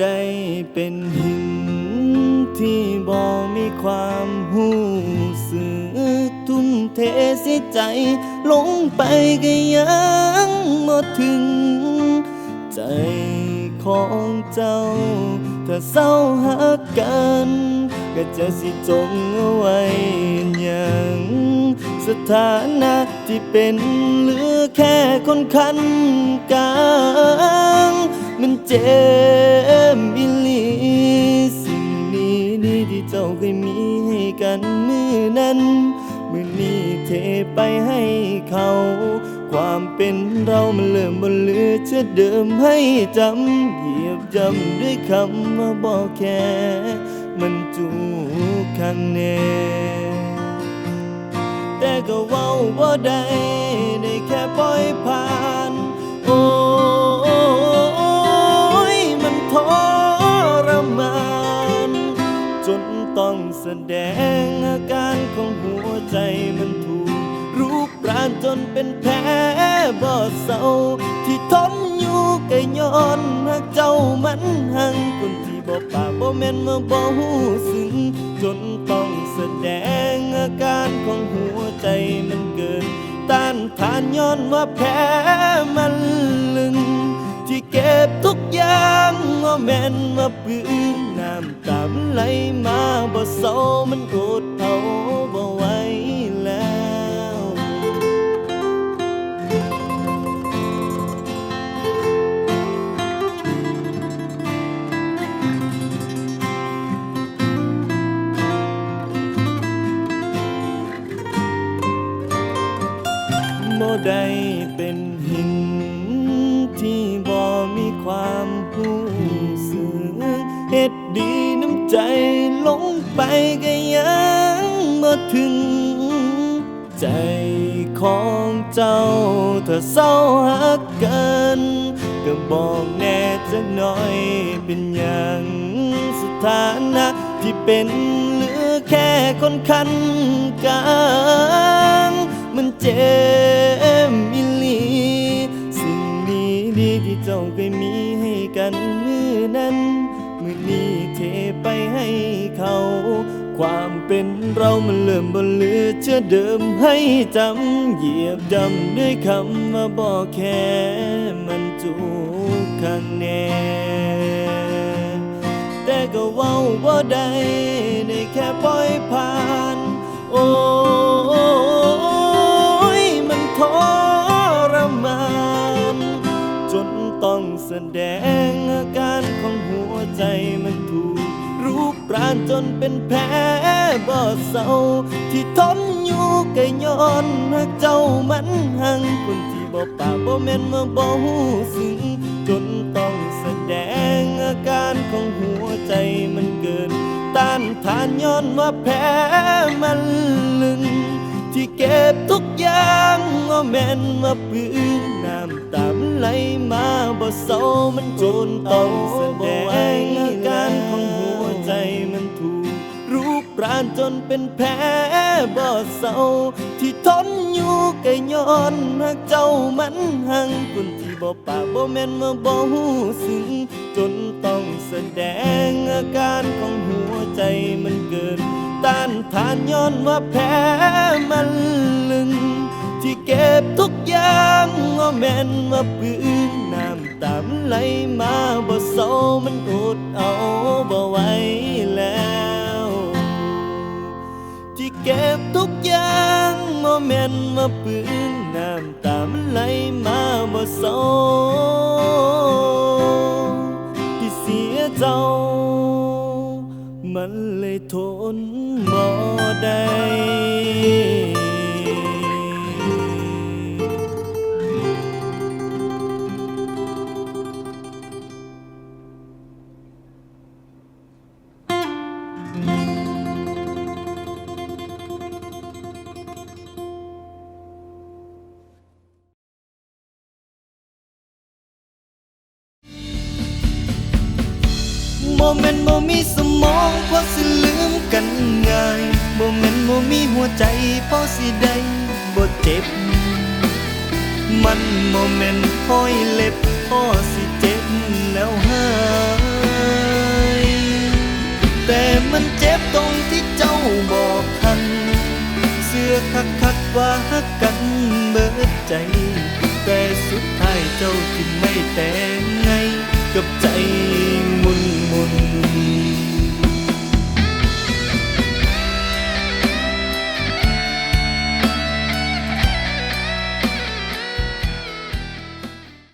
ได้เป็นหิน ที่บ่มีความหูสึกทุ่มเทเสียใจ ลงไปก็ยังบ่ถึง ใจของเจ้า ถ้าเศร้าหักกัน ก็จะสิจงเอาไว้อย่างสถานะที่เป็นเหลือแค่คนคันกลางมันเจ็บ ไปให้เขา ความเป็นเรามันเริ่มบนเลือเชื่อเดิมให้จำเหยียบจำด้วยคำว่าบอกแค่ มันจูข้างแน่แต่ก็เว้าบ่ได้ได้แค่ปล่อยผ่าน โอ้ยมันทรมาน จนต้องแสดงอาการของหัวใจมันถูก รูปรานจนเป็นแผลบ่เศร้าที่ทนอยู่ก็ย้อนหักเจ้ามันหังคนที่บ่ปากบ่แม่นมาบ่หูซึ้งจนต้องแสดงอาการของหัวใจมันเกินต้านทานย้อนว่าแพ้มันลึง ที่เก็บทุกอย่างว่าแม่นว่าปื้นน้ำตามไหลมาบ่เศร้ามันอดเอาบ่ บ่ได้เป็นหิน ที่บ่มีความรู้สึกเฮ็ดดีน้ำใจลงไปก็ยังบ่ถึง ใจของเจ้าถ้าเศร้าหักกัน ก็บอกแน่จักหน่อยเป็นอย่างสถานะที่เป็นเหลือแค่คนคันกลาง มันเจ็บอิลีสิ่งนี้ดีที่เจ้าเคยมีให้กันมือนั้น มือนี้เทไปให้เขา ความเป็นเรามันเริ่มบนเลือเชื่อเดิมให้จำเหยียบจำด้วยคำว่าบอกแค่มันจูกข้างแน่แต่ก็เว้าว่าได้ได้แค่ปล่อยผ่านโอ้ ต้องแสดงอาการของหัวใจมันถูกรูปรานจนเป็นแผลบ่เศร้า ที่ทนอยู่ก็ย้อนหักเจ้ามันหังคนที่บ่ปากบ่แม่นมาบ่หูซึ้งจนต้องแสดงอาการของหัวใจมันเกิน ต้านทานย้อนว่าแพ้มันลึง ที่เก็บทุกอย่างว่าแม่นว่าปื้นน้ำตามันไหลมาบ่เศร้ามันจนต้องแสดงอาการของหัวใจมันถูกรูปรานจนเป็นแผลบ่เศร้าที่ทนอยู่ก็ย้อนหักเจ้ามันหังคนที่บ่ปากบ่แม่นว่าบ่หูซึ้งจนต้องแสดงอาการของหัวใจมันเกิน ต้านทานย้อนว่าแพ้มันลึง ที่เก็บทุกอย่างว่าแม่นว่าปื้นน้ำตามไหลมาบ่เศร้ามันอดเอาบ่ไหวแล้ว ที่เก็บทุกอย่างว่าแม่นว่าปื้นน้ำตามไหลมาบ่เศร้า มันเลยทนบ่ได้ โมเมนต์โมมีสมองพราะสิลืมกันง่ายโมเมนต์โมมีหัวใจพราสิได้บ่เจ็บ มันโมเมนต์ห้อยเล็บพอสิเจ็บแล้วหายแต่มันเจ็บตรงที่เจ้าบอกทัน เสื้อคักคักว่าฮักกันเบิดใจ แต่สุดท้ายเจ้าที่ไม่แต่งไงกับใจ muôn muôn